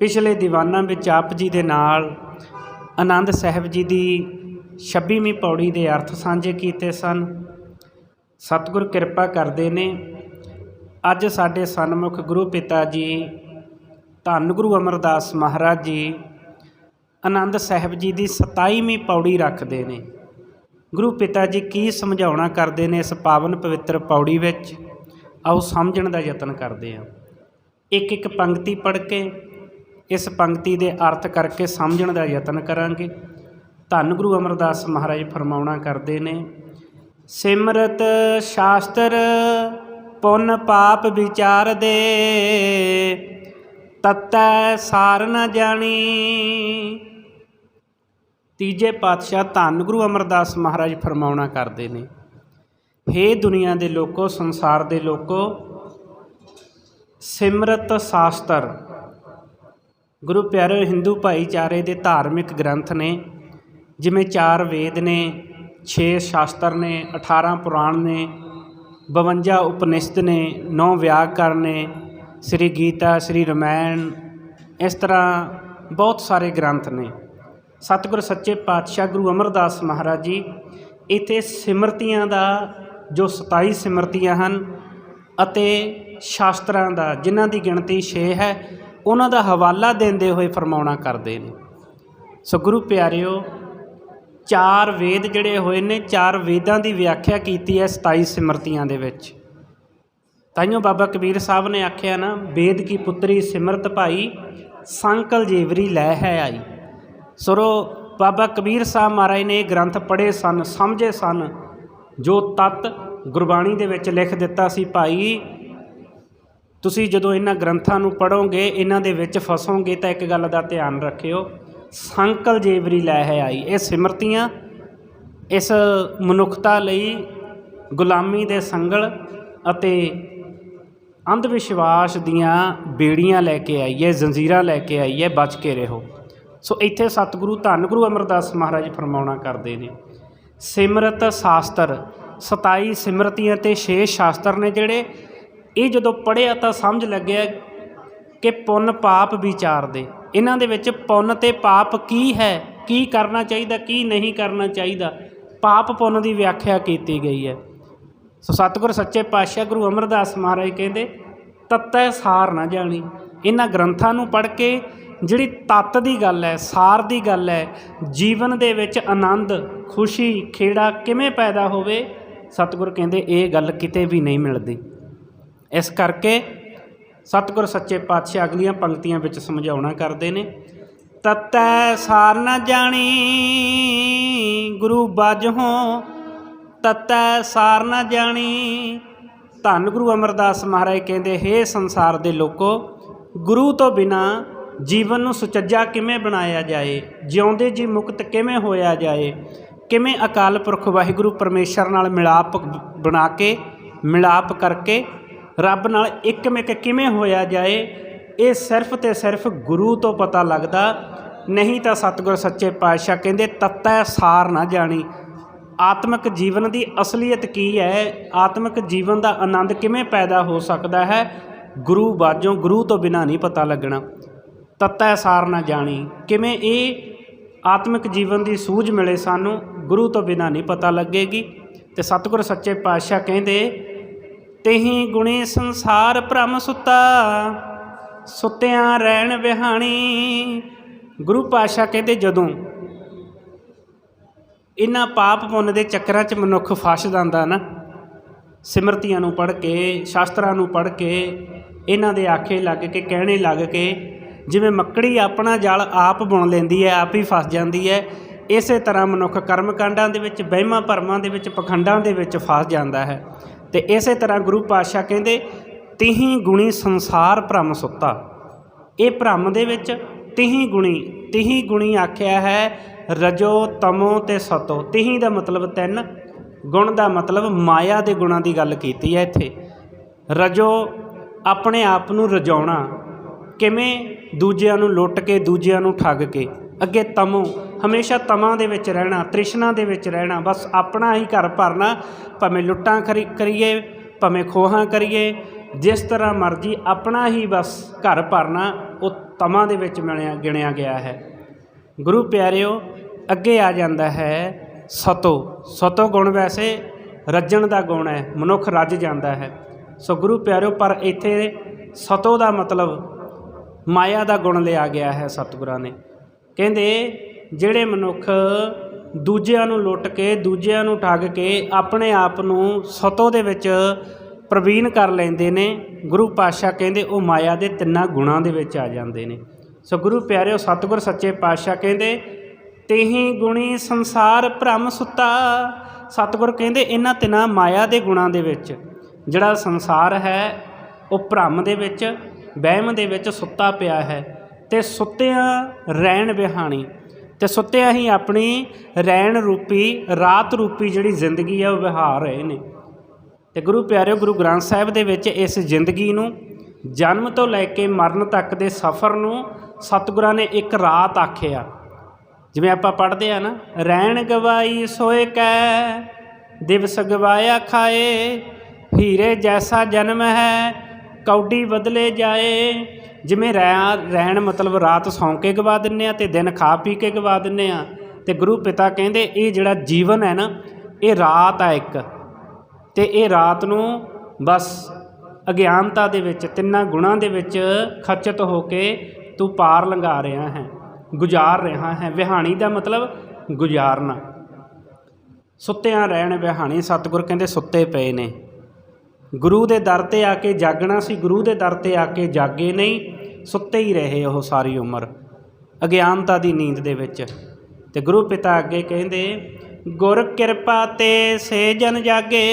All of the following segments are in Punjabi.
ਪਿਛਲੇ ਦੀਵਾਨਾਂ ਵਿੱਚ ਆਪ ਜੀ ਦੇ ਨਾਲ ਆਨੰਦ ਸਾਹਿਬ ਜੀ ਦੀ 26ਵੀਂ ਪੌੜੀ ਦੇ ਅਰਥ ਸਾਂਝੇ ਕੀਤੇ ਸਨ। ਸਤਿਗੁਰ ਕਿਰਪਾ ਕਰਦੇ ਨੇ। ਅੱਜ ਸਾਡੇ ਸਨਮੁਖ ਗੁਰੂ ਪਿਤਾ ਜੀ, ਧੰਨ ਗੁਰੂ ਅਮਰਦਾਸ ਮਹਾਰਾਜ ਜੀ, ਆਨੰਦ ਸਾਹਿਬ ਜੀ ਦੀ 27ਵੀਂ ਪੌੜੀ ਰੱਖਦੇ ਨੇ। ਗੁਰੂ ਪਿਤਾ ਜੀ ਕੀ ਸਮਝਾਉਣਾ ਕਰਦੇ ਨੇ ਇਸ ਪਾਵਨ ਪਵਿੱਤਰ ਪੌੜੀ ਵਿੱਚ? ਆਓ ਸਮਝਣ ਦਾ ਯਤਨ ਕਰਦੇ ਹਾਂ। ਇੱਕ ਇੱਕ ਪੰਕਤੀ ਪੜ੍ਹ ਕੇ ਇਸ ਪੰਕਤੀ ਦੇ ਅਰਥ ਕਰਕੇ ਸਮਝਣ ਦਾ ਯਤਨ ਕਰਾਂਗੇ। ਧੰਨ ਗੁਰੂ ਅਮਰਦਾਸ ਮਹਾਰਾਜ ਫਰਮਾਉਣਾ ਕਰਦੇ ਨੇ, ਸਿਮਰਤ ਸ਼ਾਸਤਰ ਪੁੰਨ ਪਾਪ ਵਿਚਾਰ ਦੇ, ਤਤੈ ਸਾਰ ਨ ਜਾਣੀ। ਤੀਜੇ ਪਾਤਸ਼ਾਹ ਧੰਨ ਗੁਰੂ ਅਮਰਦਾਸ ਮਹਾਰਾਜ ਫਰਮਾਉਣਾ ਕਰਦੇ ਨੇ, ਹੇ ਦੁਨੀਆ ਦੇ ਲੋਕੋ, ਸੰਸਾਰ ਦੇ ਲੋਕੋ, ਸਿਮਰਤ ਸ਼ਾਸਤਰ ਗੁਰੂ ਪਿਆਰੇ ਹਿੰਦੂ ਭਾਈਚਾਰੇ ਦੇ ਧਾਰਮਿਕ ਗ੍ਰੰਥ ਨੇ, ਜਿਵੇਂ ਚਾਰ ਵੇਦ ਨੇ 6 ਸ਼ਾਸਤਰ ਨੇ 18 ਪੁਰਾਣ ਨੇ 52 ਉਪਨਿਸ਼ਦ ਨੇ 9 ਵਿਆਕਰਨ ਨੇ, ਸ੍ਰੀ ਗੀਤਾ, ਸ੍ਰੀ ਰਮਾਇਣ, ਇਸ ਤਰ੍ਹਾਂ ਬਹੁਤ ਸਾਰੇ ਗ੍ਰੰਥ ਨੇ। ਸਤਿਗੁਰ ਸੱਚੇ ਪਾਤਸ਼ਾਹ ਗੁਰੂ ਅਮਰਦਾਸ ਮਹਾਰਾਜ ਜੀ ਇੱਥੇ ਸਿਮਰਤੀਆਂ ਦਾ, ਜੋ 27 ਸਿਮਰਤੀਆਂ ਹਨ ਅਤੇ ਸ਼ਾਸਤਰਾਂ ਦਾ, ਜਿਨ੍ਹਾਂ ਦੀ ਗਿਣਤੀ 6 ਹੈ ਉਹਨਾਂ ਦਾ ਹਵਾਲਾ ਦਿੰਦੇ ਹੋਏ ਫਰਮਾਉਣਾ ਕਰਦੇ ਨੇ। ਸੋ ਗੁਰੂ ਪਿਆਰਿਓ, ਚਾਰ ਵੇਦ ਜਿਹੜੇ ਹੋਏ ਨੇ, ਚਾਰ ਵੇਦਾਂ ਦੀ ਵਿਆਖਿਆ ਕੀਤੀ ਹੈ 27 ਸਿਮਰਤੀਆਂ ਦੇ ਵਿੱਚ। ਤਾਈਓ ਬਾਬਾ ਕਬੀਰ ਸਾਹਿਬ ਨੇ ਆਖਿਆ ਨਾ, ਵੇਦ ਕੀ ਪੁੱਤਰੀ ਸਿਮਰਤ ਭਾਈ, ਸੰਕਲ ਜੀਵਰੀ ਲੈ ਹੈ ਆਈ। ਸਰੋ, ਬਾਬਾ ਕਬੀਰ ਸਾਹਿਬ ਮਹਾਰਾਜ ਨੇ ਇਹ ਗ੍ਰੰਥ ਪੜ੍ਹੇ ਸਨ, ਸਮਝੇ ਸਨ, ਜੋ ਤਤ ਗੁਰਬਾਣੀ ਦੇ ਵਿੱਚ ਲਿਖ ਦਿੱਤਾ ਸੀ, ਭਾਈ ਤੁਸੀਂ ਜਦੋਂ ਇਹਨਾਂ ਗ੍ਰੰਥਾਂ ਨੂੰ ਪੜੋਗੇ ਇਹਨਾਂ ਦੇ ਵਿੱਚ ਫਸੋਗੇ ਤਾਂ ਇੱਕ ਗੱਲ ਦਾ ਧਿਆਨ ਰੱਖਿਓ, ਸੰਕਲ ਜੇਵਰੀ ਲੈ ਹੈ ਆਈ। ਇਹ ਸਿਮਰਤੀਆਂ ਇਸ ਮਨੁੱਖਤਾ ਲਈ ਗੁਲਾਮੀ ਦੇ ਸੰਗਲ ਅਤੇ ਅੰਧ ਵਿਸ਼ਵਾਸ ਦੀਆਂ ਬੇੜੀਆਂ ਲੈ ਕੇ ਆਈ ਹੈ, ਜ਼ੰਜੀਰਾਂ ਲੈ ਕੇ ਆਈ ਹੈ, ਬਚ ਕੇ ਰਹੋ। ਸੋ ਇੱਥੇ ਸਤਿਗੁਰੂ ਧੰਨ ਗੁਰੂ ਅਮਰਦਾਸ ਮਹਾਰਾਜ ਫਰਮਾਉਣਾ ਕਰਦੇ ਨੇ, ਸਿਮਰਤ ਸ਼ਾਸਤਰ 27 ਸਿਮਰਤੀਆਂ ਤੇ 6 ਸ਼ਾਸਤਰ ਨੇ ਜਿਹੜੇ ਇਹ ਜਦੋਂ ਪੜ੍ਹਿਆ ਤਾਂ ਸਮਝ ਲੱਗਿਆ ਕਿ ਪੁੰਨ ਪਾਪ ਵਿਚਾਰਦੇ। ਇਹਨਾਂ ਦੇ ਵਿੱਚ ਪੁੰਨ ਤੇ ਪਾਪ ਕੀ ਹੈ? ਕੀ ਕਰਨਾ ਚਾਹੀਦਾ, ਕੀ ਨਹੀਂ ਕਰਨਾ ਚਾਹੀਦਾ? ਪਾਪ ਪੁੰਨ ਦੀ ਵਿਆਖਿਆ ਕੀਤੀ ਗਈ ਹੈ। ਸੋ ਸਤਿਗੁਰ ਸੱਚੇ ਪਾਤਸ਼ਾਹ ਗੁਰੂ ਅਮਰਦਾਸ ਮਹਾਰਾਜ ਕਹਿੰਦੇ, ਤਤੈ ਸਾਰ ਨਾ ਜਾਣੀ। ਇਹਨਾਂ ਗ੍ਰੰਥਾਂ ਨੂੰ ਪੜ੍ਹ ਕੇ ਜਿਹੜੀ ਤਤ ਦੀ ਗੱਲ ਹੈ, ਸਾਰ ਦੀ ਗੱਲ ਹੈ, ਜੀਵਨ ਦੇ ਵਿੱਚ ਆਨੰਦ, ਖੁਸ਼ੀ, ਖੇੜਾ ਕਿਵੇਂ ਪੈਦਾ ਹੋਵੇ, ਸਤਿਗੁਰ ਕਹਿੰਦੇ, ਇਹ ਗੱਲ ਕਿਤੇ ਵੀ ਨਹੀਂ ਮਿਲਦੀ। ਇਸ ਕਰਕੇ ਸਤਿਗੁਰ ਸੱਚੇ ਪਾਤਸ਼ਾਹ ਅਗਲੀਆਂ ਪੰਕਤੀਆਂ ਵਿੱਚ ਸਮਝਾਉਣਾ ਕਰਦੇ ਨੇ, ਤਤੈ ਸਾਰ ਨਾ ਜਾਣੀ ਗੁਰੂ ਬਾਝੋਂ ਤਤੈ ਸਾਰ ਨਾ ਜਾਣੀ। ਧੰਨ ਗੁਰੂ ਅਮਰਦਾਸ ਮਹਾਰਾਜ ਕਹਿੰਦੇ, ਹੇ ਸੰਸਾਰ ਦੇ ਲੋਕੋ, ਗੁਰੂ ਤੋਂ ਬਿਨਾ ਜੀਵਨ ਨੂੰ ਸੁਚੱਜਾ ਕਿਵੇਂ ਬਣਾਇਆ ਜਾਏ? ਜਿਉਂਦੇ ਜੀ ਮੁਕਤ ਕਿਵੇਂ ਹੋਇਆ ਜਾਏ? ਕਿਵੇਂ ਅਕਾਲ ਪੁਰਖ ਵਾਹਿਗੁਰੂ ਪਰਮੇਸ਼ਰ ਨਾਲ ਮਿਲਾਪ ਬਣਾ ਕੇ, ਮਿਲਾਪ ਕਰਕੇ ਰੱਬ ਨਾਲ ਇੱਕਮਿਕ ਕਿਵੇਂ ਹੋਇਆ ਜਾਏ, ਇਹ ਸਿਰਫ ਤੇ ਸਿਰਫ ਗੁਰੂ ਤੋਂ ਪਤਾ ਲੱਗਦਾ। ਨਹੀਂ ਤਾਂ ਸਤਿਗੁਰ ਸੱਚੇ ਪਾਤਸ਼ਾਹ ਕਹਿੰਦੇ, ਤਤੈ ਸਾਰ ਨਾ ਜਾਣੀ। ਆਤਮਿਕ ਜੀਵਨ ਦੀ ਅਸਲੀਅਤ ਕੀ ਹੈ? ਆਤਮਿਕ ਜੀਵਨ ਦਾ ਆਨੰਦ ਕਿਵੇਂ ਪੈਦਾ ਹੋ ਸਕਦਾ ਹੈ? ਗੁਰੂ ਬਾਝੋਂ, ਗੁਰੂ ਤੋਂ ਬਿਨਾ ਨਹੀਂ ਪਤਾ ਲੱਗਣਾ। ਤਤੈ ਸਾਰ ਨਾ ਜਾਣੀ। ਕਿਵੇਂ ਇਹ ਆਤਮਿਕ ਜੀਵਨ ਦੀ ਸੂਝ ਮਿਲੇ ਸਾਨੂੰ? ਗੁਰੂ ਤੋਂ ਬਿਨਾ ਨਹੀਂ ਪਤਾ ਲੱਗੇਗੀ। ਤੇ ਸਤਿਗੁਰ ਸੱਚੇ ਪਾਤਸ਼ਾਹ ਕਹਿੰਦੇ ਤੇਹੀ ਗੁਣੀ ਸੰਸਾਰ ਭ੍ਰਮ ਸੁੱਤਾ, ਸੁੱਤਿਆਂ ਰਹਿਣ ਵਿਹਾਣੀ। ਗੁਰੂ ਪਾਤਸ਼ਾਹ ਕਹਿੰਦੇ ਜਦੋਂ ਇਹਨਾਂ ਪਾਪ ਪੁੰਨ ਦੇ ਚੱਕਰਾਂ 'ਚ ਮਨੁੱਖ ਫਸ ਜਾਂਦਾ ਨਾ, ਸਿਮਰਤੀਆਂ ਨੂੰ ਪੜ੍ਹ ਕੇ, ਸ਼ਾਸਤਰਾਂ ਨੂੰ ਪੜ੍ਹ ਕੇ, ਇਹਨਾਂ ਦੇ ਆਖੇ ਲੱਗ ਕੇ, ਕਹਿਣੇ ਲੱਗ ਕੇ, ਜਿਵੇਂ ਮੱਕੜੀ ਆਪਣਾ ਜਾਲ ਆਪ ਬੁਣ ਲੈਂਦੀ ਹੈ, ਆਪ ਹੀ ਫਸ ਜਾਂਦੀ ਹੈ, ਇਸੇ ਤਰ੍ਹਾਂ ਮਨੁੱਖ ਕਰਮ ਕਾਂਡਾਂ ਦੇ ਵਿੱਚ, ਵਹਿਮਾਂ ਭਰਮਾਂ ਦੇ ਵਿੱਚ, ਪਖੰਡਾਂ ਦੇ ਵਿੱਚ ਫਸ ਜਾਂਦਾ ਹੈ। ਤੇ ਇਸੇ ਤਰ੍ਹਾਂ ਗੁਰੂ ਪਾਤਸ਼ਾਹ ਕਹਿੰਦੇ, ਤਿਹੀ ਗੁਣੀ ਸੰਸਾਰ ਭ੍ਰਮ ਸੁੱਤਾ। ਇਹ ਭ੍ਰਮ ਦੇ ਵਿੱਚ ਤਿਹੀ ਗੁਣੀ ਤਿਹੀ ਗੁਣੀ ਆਖਿਆ ਹੈ, ਰਜੋ ਤਮੋ ਤੇ ਸਤੋ। ਤਿਹੀ ਦਾ ਮਤਲਬ ਤਿੰਨ, ਗੁਣ ਦਾ ਮਤਲਬ ਮਾਇਆ ਦੇ ਗੁਣਾਂ ਦੀ ਗੱਲ ਕੀਤੀ ਹੈ ਇੱਥੇ। ਰਜੋ ਆਪਣੇ ਆਪ ਨੂੰ ਰਜਾਉਣਾ, ਕਿਵੇਂ ਦੂਜਿਆਂ ਨੂੰ ਲੁੱਟ ਕੇ, ਦੂਜਿਆਂ ਨੂੰ ਠੱਗ ਕੇ। ਅੱਗੇ ਤਮੋ, ਹਮੇਸ਼ਾ ਤਮਾਂ ਦੇ ਵਿੱਚ ਰਹਿਣਾ, ਤ੍ਰਿਸ਼ਨਾ ਦੇ ਵਿੱਚ ਰਹਿਣਾ, ਬਸ ਆਪਣਾ ਹੀ ਘਰ ਭਰਨਾ, ਭਾਵੇਂ ਲੁੱਟਾਂ ਖਰੀ, ਕਰੀਏ, ਭਾਵੇਂ ਖੋਹਾਂ ਕਰੀਏ, ਜਿਸ ਤਰ੍ਹਾਂ ਮਰਜ਼ੀ ਆਪਣਾ ਹੀ ਬਸ ਘਰ ਭਰਨਾ, ਉਹ ਤਮਾਂ ਦੇ ਵਿੱਚ ਮਿਲਿਆ, ਗਿਣਿਆ ਗਿਆ ਹੈ। ਗੁਰੂ ਪਿਆਰਿਓ, ਅੱਗੇ ਆ ਜਾਂਦਾ ਹੈ ਸਤੋ। ਸਤੋ ਗੁਣ ਵੈਸੇ ਰੱਜਣ ਦਾ ਗੁਣ ਹੈ, ਮਨੁੱਖ ਰੱਜ ਜਾਂਦਾ ਹੈ। ਸੋ ਗੁਰੂ ਪਿਆਰਿਓ, ਪਰ ਇੱਥੇ ਸਤੋ ਦਾ ਮਤਲਬ ਮਾਇਆ ਦਾ ਗੁਣ ਲਿਆ ਗਿਆ ਹੈ ਸਤਿਗੁਰਾਂ ਨੇ। ਕਹਿੰਦੇ ਜਿਹੜੇ ਮਨੁੱਖ ਦੂਜਿਆਂ ਨੂੰ ਲੁੱਟ ਕੇ, ਦੂਜਿਆਂ ਨੂੰ ਠੱਗ ਕੇ ਆਪਣੇ ਆਪ ਨੂੰ ਸਤੋ ਦੇ ਵਿੱਚ ਪ੍ਰਵੀਨ ਕਰ ਲੈਂਦੇ ਨੇ, ਗੁਰੂ ਪਾਤਸ਼ਾਹ ਕਹਿੰਦੇ ਉਹ ਮਾਇਆ ਦੇ ਤਿੰਨਾਂ ਗੁਣਾਂ ਦੇ ਵਿੱਚ ਆ ਜਾਂਦੇ ਨੇ। ਸੋ ਗੁਰੂ ਪਿਆਰਿਓ, ਸਤਿਗੁਰ ਸੱਚੇ ਪਾਤਸ਼ਾਹ ਕਹਿੰਦੇ, ਤੇਹੀ ਗੁਣੀ ਸੰਸਾਰ ਭ੍ਰਮ ਸੁੱਤਾ। ਸਤਿਗੁਰ ਕਹਿੰਦੇ ਇਹਨਾਂ ਤਿੰਨਾਂ ਮਾਇਆ ਦੇ ਗੁਣਾਂ ਦੇ ਵਿੱਚ, ਜਿਹੜਾ ਸੰਸਾਰ ਹੈ, ਉਹ ਭ੍ਰਮ ਦੇ ਵਿੱਚ, ਵਹਿਮ ਦੇ ਵਿੱਚ ਸੁੱਤਾ ਪਿਆ ਹੈ। ਤੇ ਸੁੱਤਿਆਂ ਰਹਿਣ ਬਿਹਾਣੀ ਤੇ ਸੁੱਤਿਆਂ ਹੀ ਆਪਣੀ ਰਹਿਣ ਰੂਪੀ, ਰਾਤ ਰੂਪੀ ਜਿਹੜੀ ਜ਼ਿੰਦਗੀ ਹੈ ਉਹ ਵਿਹਾਰ ਰਹੇ ਨੇ। ਤੇ ਗੁਰੂ ਪਿਆਰਿਓ, ਗੁਰੂ ਗ੍ਰੰਥ ਸਾਹਿਬ ਦੇ ਵਿੱਚ ਇਸ ਜ਼ਿੰਦਗੀ ਨੂੰ, ਜਨਮ ਤੋਂ ਲੈ ਕੇ ਮਰਨ ਤੱਕ ਦੇ ਸਫ਼ਰ ਨੂੰ ਸਤਿਗੁਰਾਂ ਨੇ ਇੱਕ ਰਾਤ ਆਖਿਆ। ਜਿਵੇਂ ਆਪਾਂ ਪੜ੍ਹਦੇ ਆ ਨਾ, ਰਹਿਣ ਗਵਾਈ ਸੋਏ ਕੈ, ਦਿਵਸ ਗਵਾਇਆ ਖਾਏ, ਹੀਰੇ ਜੈਸਾ ਜਨਮ ਹੈ ਕੌਡੀ ਬਦਲੇ ਜਾਏ। ਜਿਵੇਂ ਰਹਿ- ਰਹਿਣ ਮਤਲਬ ਰਾਤ ਸੌਂ ਕੇ ਗਵਾ ਦਿੰਨੇ ਆ ਤੇ ਦਿਨ ਖਾ ਪੀ ਕੇ ਗਵਾ ਦਿੰਨੇ ਆ। ਤੇ ਗੁਰੂ ਪਿਤਾ ਕਹਿੰਦੇ, ਇਹ ਜਿਹੜਾ ਜੀਵਨ ਹੈ ਨਾ, ਇਹ ਰਾਤ ਆ ਇੱਕ। ਤੇ ਇਹ ਰਾਤ ਨੂੰ ਬਸ ਅਗਿਆਨਤਾ ਦੇ ਵਿੱਚ, ਤਿੰਨਾਂ ਗੁਣਾਂ ਦੇ ਵਿੱਚ ਖਚਤ ਹੋ ਕੇ ਤੂੰ ਪਾਰ ਲੰਘਾ ਰਿਹਾ ਹੈ, ਗੁਜ਼ਾਰ ਰਿਹਾ ਹੈ। ਵਿਹਾਣੀ ਦਾ ਮਤਲਬ ਗੁਜ਼ਾਰਨਾ। ਸੁੱਤਿਆਂ ਰਹਿਣ ਵਿਹਾਣੀ ਸਤਿਗੁਰ ਕਹਿੰਦੇ, ਸੁੱਤੇ ਪਏ ਨੇ। ਗੁਰੂ ਦੇ ਦਰ ਤੇ ਆ ਕੇ ਜਾਗਣਾ ਸੀ, ਗੁਰੂ ਦੇ ਦਰ ਤੇ ਆ ਕੇ ਜਾਗੇ ਨਹੀਂ, ਸੁੱਤੇ ਹੀ ਰਹੇ ਉਹ ਸਾਰੀ ਉਮਰ, ਅਗਿਆਨਤਾ ਦੀ ਨੀਂਦ ਦੇ ਵਿੱਚ। ਤੇ ਗੁਰੂ ਪਿਤਾ ਅੱਗੇ ਕਹਿੰਦੇ, ਗੁਰ ਕਿਰਪਾ ਤੇ ਸੇ ਜਨ ਜਾਗੇ,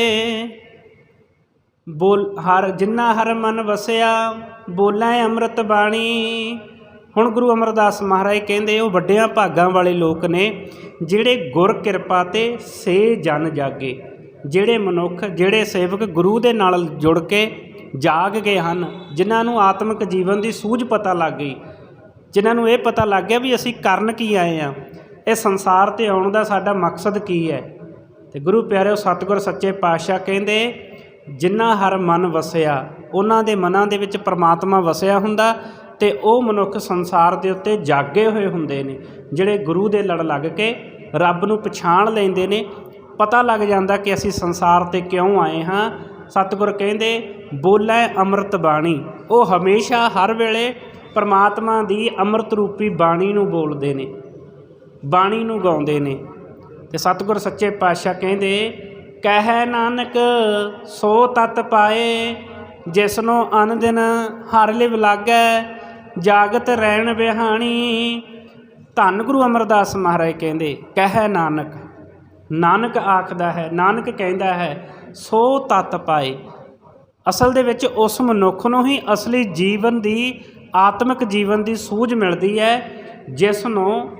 ਬੋਲ, ਹਰ, ਜਿੰਨਾ ਹਰ ਮਨ ਵਸਿਆ, ਬੋਲਾਂ ਅੰਮ੍ਰਿਤ ਬਾਣੀ। ਹੁਣ ਗੁਰੂ ਅਮਰਦਾਸ ਮਹਾਰਾਜ ਕਹਿੰਦੇ, ਉਹ ਵੱਡਿਆਂ ਭਾਗਾਂ ਵਾਲੇ ਲੋਕ ਨੇ, ਜਿਹੜੇ ਗੁਰ ਕਿਰਪਾ ਤੇ ਸੇ ਜਨ ਜਾਗੇ। ਜਿਹੜੇ ਮਨੁੱਖ, ਜਿਹੜੇ ਸੇਵਕ ਗੁਰੂ ਦੇ ਨਾਲ ਜੁੜ ਕੇ ਜਾਗ ਗਏ ਹਨ, ਜਿਨ੍ਹਾਂ ਨੂੰ ਆਤਮਿਕ ਜੀਵਨ ਦੀ ਸੂਝ ਪਤਾ ਲੱਗ ਗਈ, ਜਿਨ੍ਹਾਂ ਨੂੰ ਇਹ ਪਤਾ ਲੱਗ ਗਿਆ ਵੀ ਅਸੀਂ ਕਰਨ ਕੀ ਆਏ ਆ ਇਹ ਸੰਸਾਰ ਤੇ ਆਉਣ ਦਾ ਸਾਡਾ ਮਕਸਦ ਕੀ ਹੈ? ਤੇ ਗੁਰੂ ਪਿਆਰਿਓ, ਸਤਿਗੁਰ ਸੱਚੇ ਪਾਤਸ਼ਾਹ ਕਹਿੰਦੇ, ਜਿਨ੍ਹਾਂ ਹਰ ਮਨ ਵਸਿਆ, ਉਹਨਾਂ ਦੇ ਮਨਾਂ ਦੇ ਵਿੱਚ ਪ੍ਰਮਾਤਮਾ ਵਸਿਆ ਹੁੰਦਾ ਤੇ ਉਹ ਮਨੁੱਖ ਸੰਸਾਰ ਦੇ ਉੱਤੇ ਜਾਗੇ ਹੋਏ ਹੁੰਦੇ ਨੇ, ਜਿਹੜੇ ਗੁਰੂ ਦੇ ਲੜ ਲੱਗ ਕੇ ਰੱਬ ਨੂੰ ਪਛਾਣ ਲੈਂਦੇ ਨੇ ਪਤਾ ਲੱਗ ਜਾਂਦਾ ਕਿ ਅਸੀਂ ਸੰਸਾਰ ਤੇ ਕਿਉਂ ਆਏ ਹਾਂ। ਸਤਿਗੁਰ ਕਹਿੰਦੇ, ਬੋਲੇ ਅੰਮ੍ਰਿਤ ਬਾਣੀ। ਉਹ ਹਮੇਸ਼ਾ ਹਰ ਵੇਲੇ ਪਰਮਾਤਮਾ ਦੀ ਅੰਮ੍ਰਿਤ ਰੂਪੀ ਬਾਣੀ ਨੂੰ ਬੋਲਦੇ ਨੇ, ਬਾਣੀ ਨੂੰ ਗਾਉਂਦੇ ਨੇ। ਤੇ ਸਤਿਗੁਰ ਸੱਚੇ ਪਾਤਸ਼ਾਹ ਕਹਿੰਦੇ, ਕਹਿ ਨਾਨਕ, ਸੋ ਤਤ ਪਾਏ, ਜਿਸਨੂੰ ਅਨ ਦਿਨ ਹਰ ਲਿਵ ਲਾਗੈ, ਜਾਗਤ ਰਹਿਣ ਬਿਹਾਣੀ ਧੰਨ ਗੁਰੂ ਅਮਰਦਾਸ ਮਹਾਰਾਜ ਕਹਿੰਦੇ, ਕਹਿ ਨਾਨਕ। ਨਾਨਕ ਆਖਦਾ ਹੈ, ਨਾਨਕ ਕਹਿੰਦਾ ਹੈ, ਸੋ ਤਤ ਪਾਏ। ਅਸਲ ਦੇ ਵਿੱਚ ਉਸ ਮਨੁੱਖ ਨੂੰ ਹੀ ਅਸਲੀ ਜੀਵਨ ਦੀ, ਆਤਮਿਕ ਜੀਵਨ ਦੀ ਸੂਝ ਮਿਲਦੀ ਹੈ, ਜਿਸ ਨੂੰ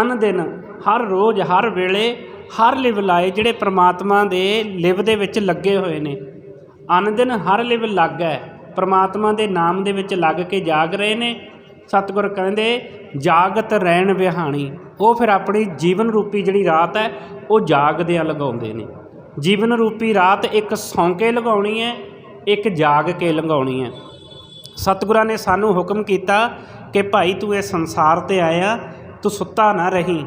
ਅਨ ਦਿਨ, ਹਰ ਰੋਜ਼, ਹਰ ਵੇਲੇ, ਹਰ ਲਿਵ ਲਾਏ ਜਿਹੜੇ ਪ੍ਰਮਾਤਮਾ ਦੇ ਲਿਵ ਦੇ ਵਿੱਚ ਲੱਗੇ ਹੋਏ ਨੇ। ਅਨ ਦਿਨ ਹਰ ਲਿਵ ਲੱਗ ਹੈ, ਪ੍ਰਮਾਤਮਾ ਦੇ ਨਾਮ ਦੇ ਵਿੱਚ ਲੱਗ ਕੇ ਜਾਗ ਰਹੇ ਨੇ। ਸਤਿਗੁਰ ਕਹਿੰਦੇ, ਜਾਗਤ ਰਹਿਣ ਵਿਹਾਣੀ। ਉਹ ਫਿਰ ਆਪਣੀ ਜੀਵਨ ਰੂਪੀ ਜਿਹੜੀ ਰਾਤ ਹੈ, ਉਹ ਜਾਗਦਿਆਂ ਲਗਾਉਂਦੇ ਨੇ। ਜੀਵਨ ਰੂਪੀ ਰਾਤ ਇੱਕ ਸੌਂ ਕੇ ਲਗਾਉਣੀ ਹੈ, ਇੱਕ ਜਾਗ ਕੇ ਲੰਘਾਉਣੀ ਹੈ। ਸਤਿਗੁਰਾਂ ਨੇ ਸਾਨੂੰ ਹੁਕਮ ਕੀਤਾ ਕਿ ਭਾਈ ਤੂੰ ਇਹ ਸੰਸਾਰ ਤੇ ਆਇਆ, ਤੂੰ ਸੁੱਤਾ ਨਾ ਰਹੀਂ,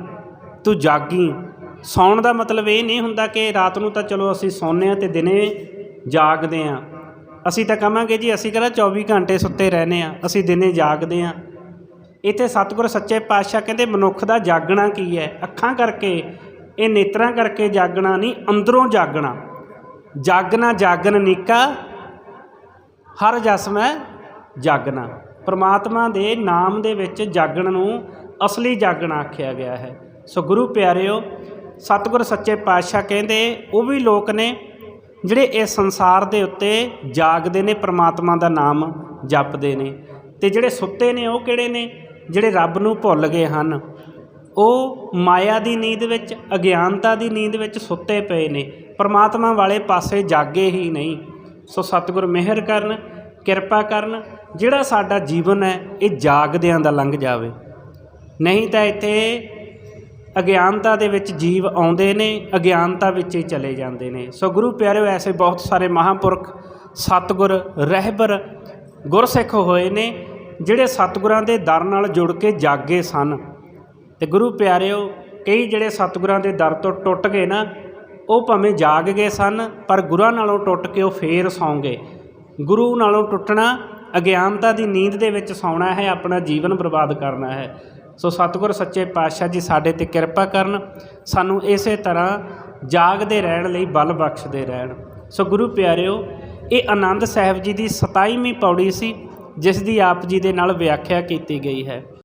ਤੂੰ ਜਾਗੀ। ਸੌਣ ਦਾ ਮਤਲਬ ਇਹ ਨਹੀਂ ਹੁੰਦਾ ਕਿ ਰਾਤ ਨੂੰ ਤਾਂ ਚਲੋ ਅਸੀਂ ਸੌਂਦੇ ਆ ਤੇ ਦਿਨੇ ਜਾਗਦੇ ਆ ਅਸੀਂ ਤਾਂ ਕਹਾਂਗੇ ਜੀ, ਅਸੀਂ ਕਹਿੰਦਾ 24 ਘੰਟੇ ਸੁੱਤੇ ਰਹਿੰਦੇ ਆ ਅਸੀਂ ਦਿਨੇ ਜਾਗਦੇ ਆ ਇੱਥੇ ਸਤਿਗੁਰ ਸੱਚੇ ਪਾਤਸ਼ਾਹ ਕਹਿੰਦੇ ਮਨੁੱਖ ਦਾ ਜਾਗਣਾ ਕੀ ਹੈ? ਅੱਖਾਂ ਕਰਕੇ, ਇਹ ਨੇਤਰਾਂ ਕਰਕੇ ਜਾਗਣਾ ਨਹੀਂ, ਅੰਦਰੋਂ ਜਾਗਣਾ। ਜਾਗਣਾ ਜਾਗਨ ਨੀਕਾ, ਹਰ ਜਸ ਮੈਂ ਜਾਗਣਾ। ਪ੍ਰਮਾਤਮਾ ਦੇ ਨਾਮ ਦੇ ਵਿੱਚ ਜਾਗਣ ਨੂੰ ਅਸਲੀ ਜਾਗਣਾ ਆਖਿਆ ਗਿਆ ਹੈ। ਸੋ ਗੁਰੂ ਪਿਆਰਿਓ, ਸਤਿਗੁਰ ਸੱਚੇ ਪਾਤਸ਼ਾਹ ਕਹਿੰਦੇ, ਉਹ ਵੀ ਲੋਕ ਨੇ ਜਿਹੜੇ ਇਸ ਸੰਸਾਰ ਦੇ ਉੱਤੇ ਜਾਗਦੇ ਨੇ, ਪ੍ਰਮਾਤਮਾ ਦਾ ਨਾਮ ਜਪਦੇ ਨੇ। ਤੇ ਜਿਹੜੇ ਸੁੱਤੇ ਨੇ, ਉਹ ਕਿਹੜੇ ਨੇ? ਜਿਹੜੇ ਰੱਬ ਨੂੰ ਭੁੱਲ ਗਏ ਹਨ, ਉਹ ਮਾਇਆ ਦੀ ਨੀਂਦ ਵਿੱਚ, ਅਗਿਆਨਤਾ ਦੀ ਨੀਂਦ ਵਿੱਚ ਸੁੱਤੇ ਪਏ ਨੇ। ਪਰਮਾਤਮਾ ਵਾਲੇ ਪਾਸੇ ਜਾਗੇ ਹੀ ਨਹੀਂ। ਸੋ ਸਤਿਗੁਰ ਮਿਹਰ ਕਰਨ, ਕਿਰਪਾ ਕਰਨ, ਜਿਹੜਾ ਸਾਡਾ ਜੀਵਨ ਹੈ, ਇਹ ਜਾਗਦਿਆਂ ਦਾ ਲੰਘ ਜਾਵੇ। ਨਹੀਂ ਤਾਂ ਇੱਥੇ ਅਗਿਆਨਤਾ ਦੇ ਵਿੱਚ ਜੀਵ ਆਉਂਦੇ ਨੇ, ਅਗਿਆਨਤਾ ਵਿੱਚ ਹੀ ਚਲੇ ਜਾਂਦੇ ਨੇ। ਸੋ ਗੁਰੂ ਪਿਆਰਿਓ, ਐਸੇ ਬਹੁਤ ਸਾਰੇ ਮਹਾਂਪੁਰਖ ਸਤਿਗੁਰ, ਰਹਿਬਰ, ਗੁਰਸਿੱਖ ਹੋਏ ਨੇ ਜਿਹੜੇ ਸਤਿਗੁਰਾਂ ਦੇ ਦਰ ਨਾਲ ਜੁੜ ਕੇ ਜਾਗੇ ਸਨ। ਤੇ ਗੁਰੂ ਪਿਆਰਿਓ, ਕਈ ਜਿਹੜੇ ਸਤਿਗੁਰਾਂ ਦੇ ਦਰ ਤੋਂ ਟੁੱਟ ਗਏ ਨਾ, ਉਹ ਭਾਵੇਂ ਜਾਗ ਗਏ ਸਨ, ਪਰ ਗੁਰਾਂ ਨਾਲੋਂ ਟੁੱਟ ਕੇ ਉਹ ਫੇਰ ਸੌਂ ਗਏ। ਗੁਰੂ ਨਾਲੋਂ ਟੁੱਟਣਾ, ਅਗਿਆਨਤਾ ਦੀ ਨੀਂਦ ਦੇ ਵਿੱਚ ਸੌਣਾ ਹੈ, ਆਪਣਾ ਜੀਵਨ ਬਰਬਾਦ ਕਰਨਾ ਹੈ। ਸੋ ਸਤਿਗੁਰ ਸੱਚੇ ਪਾਤਸ਼ਾਹ ਜੀ ਸਾਡੇ ਤੇ ਕਿਰਪਾ ਕਰਨ, ਸਾਨੂੰ ਇਸੇ ਤਰ੍ਹਾਂ ਜਾਗਦੇ ਰਹਿਣ ਲਈ ਬਲ ਬਖਸ਼ਦੇ ਰਹਿਣ। ਸੋ ਗੁਰੂ ਪਿਆਰਿਓ, ਇਹ ਆਨੰਦ ਸਾਹਿਬ ਜੀ ਦੀ 27ਵੀਂ ਪੌੜੀ ਸੀ। ਜਿਸ ਦੀ ਆਪ ਜੀ ਦੇ ਨਾਲ ਵਿਆਖਿਆ ਕੀਤੀ ਗਈ ਹੈ।